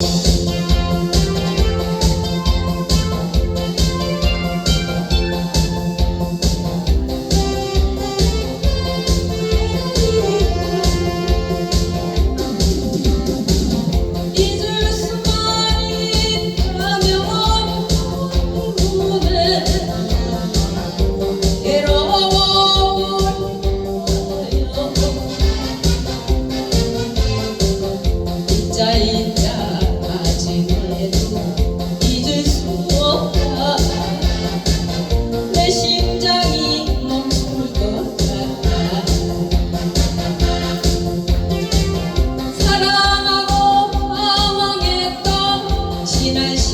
you.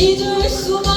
잊을 수